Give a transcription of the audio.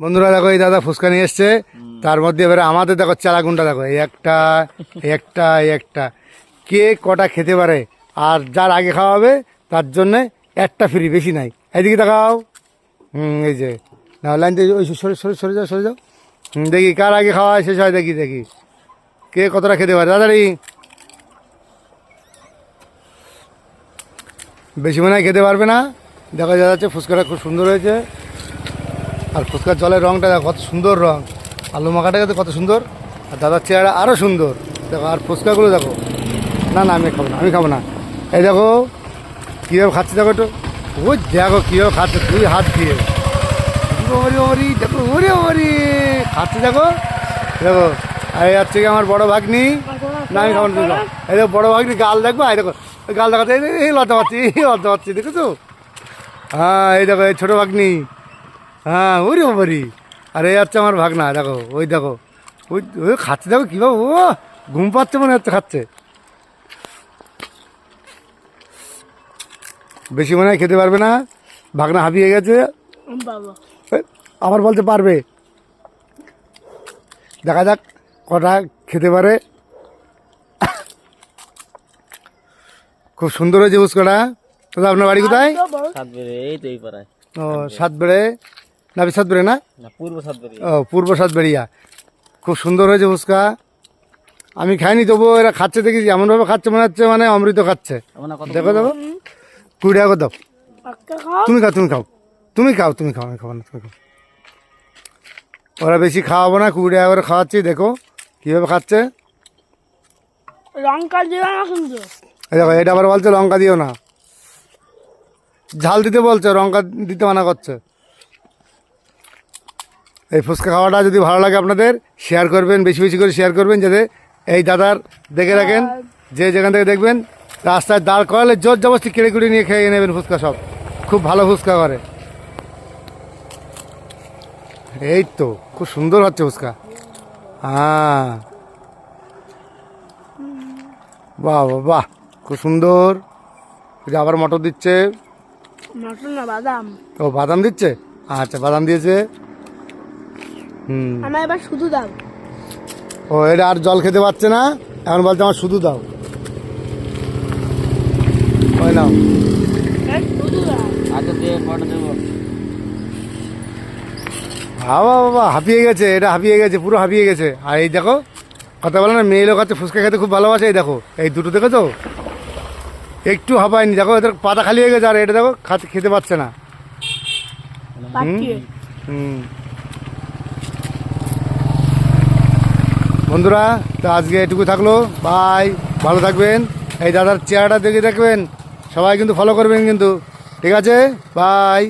বন্ধুরা দেখো, এই দাদা ফুচকা নিয়ে এসছে। তার মধ্যে এবারে আমাদের দেখো, চালাগুনটা দেখো, এই একটা একটা একটা। কে কটা খেতে পারে আর যার আগে খাওয়াবে তার জন্য একটা ফ্রি বেশি নাই। এদিকে দেখাও। হুম, এই যে। না লাইন দিয়ে ওই সরে সরে সরে যাও সরে যাও। দেখি, কার আগে খাওয়া হয়, শেষ হয়, দেখি দেখি। কে কতটা খেতে পারে? দাদারি। বেশি মনে হয় খেতে পারবে না। দেখা যাচ্ছে ফুচকাটা খুব সুন্দর হয়েছে। আর ফুচকার জলের রঙটা কত সুন্দর রং। আলু মাখাটা কত সুন্দর, আর দাদার চেহারা আরও সুন্দর। দেখো, আর ফুচকাগুলো দেখো। না না, আমি খাব না, আমি খাব না। এই দেখো, কীভাবে খাচ্ছে দেখো একটু। ওই দেখো কীভাবে খাচ্ছে, দুই হাত দিয়ে। ওরে ওরে, দেখো, ওরে ওরে, খাচ্ছে দেখো। দেখো, আর এই হচ্ছে আমার বড় ভাগ্নি। না, আমি খাব না এই দেখো, বড় ভাগ্নি গাল দেখব? এই দেখো, গাল দেখাচ্ছে এই এই, লজ্জা পাচ্ছি, এই, লজ্জা পাচ্ছি, দেখেছ? হ্যাঁ এই দেখো, এই ছোটো ভাগ্নি। হ্যাঁ ওরে বাবারি। আর এই হচ্ছে আমার ভাগনা দেখো ওই দেখো। ওই ওই খাচ্ছে দেখো কীভাবে ও ঘুম পাচ্ছে মনে হচ্ছে খাচ্ছে। বেশি মনে হয় খেতে পারবে না ভাগনা হাঁপিয়ে গেছে। আবার বলতে পারবে। দেখা যাক কটা খেতে পারে। খুব সুন্দর হয়েছে ফুচকাটা দাদা আপনার বাড়ি কোথায়? সাত বেড়ে এই তো এই পাড়ায়। ও সাত বেড়ে না সাত বেড়ে না পূর্ব সাত বেড়ে ও পূর্ব সাতবেড়িয়া। খুব সুন্দর হয়েছে ফুচকা। আমি খাইনি তবুও এরা খাচ্ছে দেখেছি এমনভাবে খাচ্ছে মনে হচ্ছে মানে অমৃত খাচ্ছে। দেখো দেখো। কুড়ি টাকা দাও। তুমি খাও তুমি খাও। তুমি খাও তুমি খাও আমি খাব না তুমি খাও। ওরা বেশি খাওয়াবো না কুড়ি টাকা করে খাওয়াচ্ছি দেখো কীভাবে খাচ্ছে। লঙ্কা দিও না কিন্তু। দেখো এটা আবার বলছে লঙ্কা দিও না। ঝাল দিতে বলছে লঙ্কা দিতে মানা করছে। এই ফুচকা খাওয়াটা যদি ভালো লাগে আপনাদের শেয়ার করবেন বেশি বেশি করে শেয়ার করবেন যাতে এই দাদার দেখে রাখেন যে যেখান থেকে দেখবেন রাস্তায় দাঁড় করালে জোর জবরস্তি কেড়ে কুড়ে নিয়ে খেয়ে নেবেন ফুচকা সব। খুব ভালো ফুচকা করে। এই তো খুব সুন্দর হচ্ছে ফুচকা। হ্যাঁ। বাহ বাহ বাহ খুব সুন্দর। আবার মটর দিচ্ছে। মটন না বাদাম। ও বাদাম দিচ্ছে? আচ্ছা বাদাম দিয়েছে। আমার এবার শুধু দাও। ও এটা আর জল খেতে পারছে না? এখন বলতে আমার শুধু দাও। ওই নাও। আচ্ছা বাবা বাবা হাঁপিয়ে গেছে এটা হাঁপিয়ে গেছে পুরো হাঁপিয়ে গেছে। আর এই দেখো কথা বলে না মেয়ে লোক আছে ফুচকা খেতে খুব ভালোবাসে এই দেখো এই দুটো দেখো তো একটু হাঁপায়নি দেখো এদের পাতা খালি হয়ে গেছে আর এটা দেখো খেতে পারছে না। পাঠিয়ে হুম। বন্ধুরা, তো আজকে এটুকু থাকল। বাই, ভালো থাকবেন। এই দাদার চেহারাটা দেখে দেখবেন সবাই কিন্তু ফলো করবেন কিন্তু। ঠিক আছে? বাই।